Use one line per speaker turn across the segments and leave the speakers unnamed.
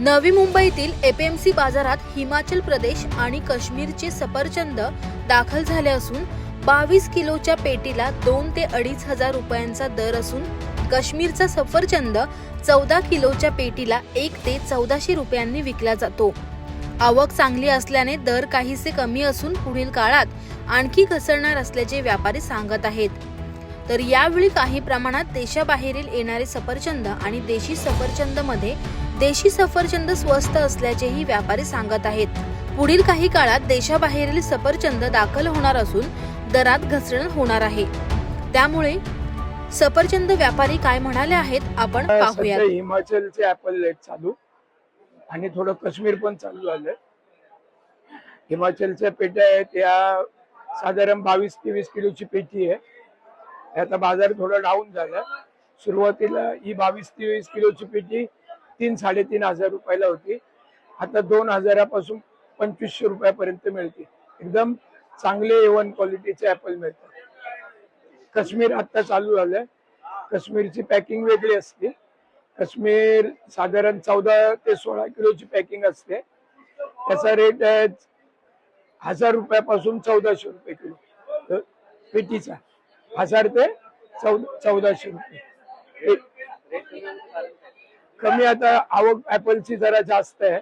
नवी मुंबईतील एपीएमसी बाजारात हिमाचल प्रदेश आणि काश्मीरचे सफरचंद दाखल झाले असून बावीस किलोच्या पेटीला दोन ते अडीच हजार रुपयांचा दर असून काश्मीरचा सफरचंद चौदा किलोच्या पेटीला एक ते चौदाशे रुपयांनी विकला जातो. आवक चांगली असल्याने दर काहीसे कमी असून पुढील काळात आणखी घसरणार असल्याचे व्यापारी सांगत आहेत. तर यावेळी काही प्रमाणात देशाबाहेरील येणारे सफरचंद आणि देशी सफरचंदमध्ये देशी सफरचंद स्वस्त असल्याचेही व्यापारी सांगत आहेत. पुढील काही काळात देशाबाहेरील सफरचंद दाखल होणार असून दरात घसरण होणार आहे. त्यामुळे सफरचंद व्यापारी काय म्हणाले आहेत आपण पाहूया
हिमाचलचे ऍपल लेट चालू आणि थोडं काश्मीर पण चालू झालंय. हिमाचलच्या पेट्या आहेत या साधारण बावीस तेवीस किलोची पेटी आहे. आता बाजार थोडा डाऊन झाला. सुरुवातीला ही बावीस तेवीस किलोची पेटी तीन साडेतीन हजार रुपयाला होती. आता दोन हजारापासून पंचवीसशे रुपयापर्यंत मिळते. एकदम चांगले एवन क्वालिटीचे ऍपल मिळतात. काश्मीर आता चालू झालंय. काश्मीरची पॅकिंग वेगळी असते. काश्मीर साधारण चौदा ते सोळा किलोची पॅकिंग असते. त्याचा रेट आहे हजार रुपयापासून चौदाशे रुपये किलो. पेटीचा. हजार ते चौदाशे रुपये. कमी आता आवक ऍपलची जरा जास्त आहे.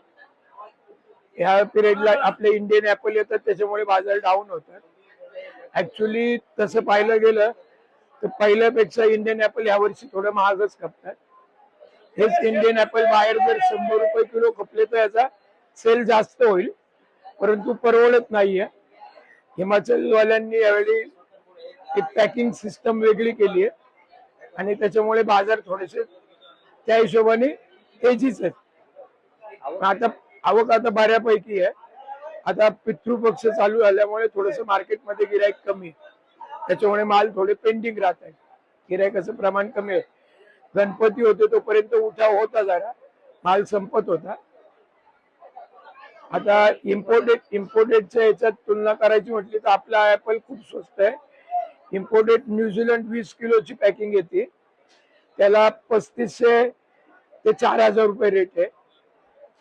ह्या पिरियडला आपले इंडियन ऍपल येतात त्याच्यामुळे बाजार डाऊन होतात. ऍक्च्युली तसं पाहिलं गेलं तर पहिल्यापेक्षा इंडियन ऍपल यावर्षी थोडं महागच खपतात. हेच इंडियन ऍपल बाहेर जर शंभर रुपये किलो खपले तर याचा सेल जास्त होईल परंतु परवडत नाहीये. हिमाचल वाल्यांनी यावेळी एक पॅकिंग सिस्टम वेगळी केली आहे. आणि त्याच्यामुळे बाजार थोडेसे त्या हिशोबाने तेजीच आहेत. आता आवक आता बऱ्यापैकी आहे. आता पितृपक्ष चालू झाल्यामुळे थोडस मार्केटमध्ये गिरायक कमी आहे. त्याच्यामुळे माल थोडे पेंडिंग राहत आहे गिरायकाचं प्रमाण कमी आहे. गणपती होते तोपर्यंत उठाव होता जरा. माल संपत होता. आता इम्पोर्टेड इम्पोर्टेडच्या याच्यात तुलना करायची म्हटली तर आपला ऍपल खूप स्वस्त आहे. इम्पोर्टेड न्यूझीलंड वीस किलोची पॅकिंग येते. त्याला पस्तीसशे ते चार हजार रुपये रेट आहे.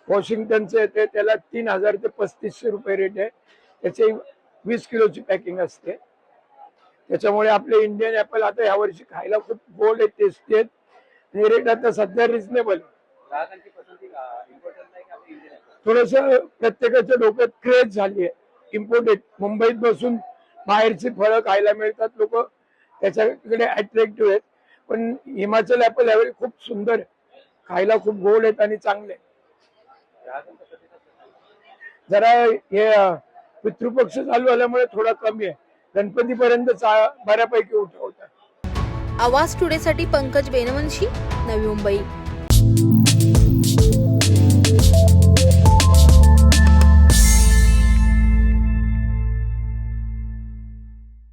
वॉशिंग्टनचं येते त्याला तीन हजार ते पस्तीसशे रुपये रेट आहे. त्याचे वीस किलोची पॅकिंग असते. त्याच्यामुळे आपले इंडियन ऍपल आता यावर्षी खायला खूप गोड आहे टेस्टी आहेत. आणि रेट आता सध्या रिझनेबल थोडस प्रत्येकाच्या डोक्यात क्रेज झाली आहे. इम्पोर्टेड मुंबईत बसून बाहेरची फळं खायला मिळतात लोक. त्याच्याकडे अट्रॅक्टिव्ह आहेत. पण हिमाचल ऍपल यावेळी खूप सुंदर आहे. खायला खूप गोड आहेत आणि चांगले आहेत. जरा हे पितृपक्ष चालू झाल्यामुळे थोडा कमी आहे. गणपतीपर्यंत चा- बऱ्यापैकी उठवतात
आवाज टुडेसाठी पंकज बेनवंशी नवी मुंबई.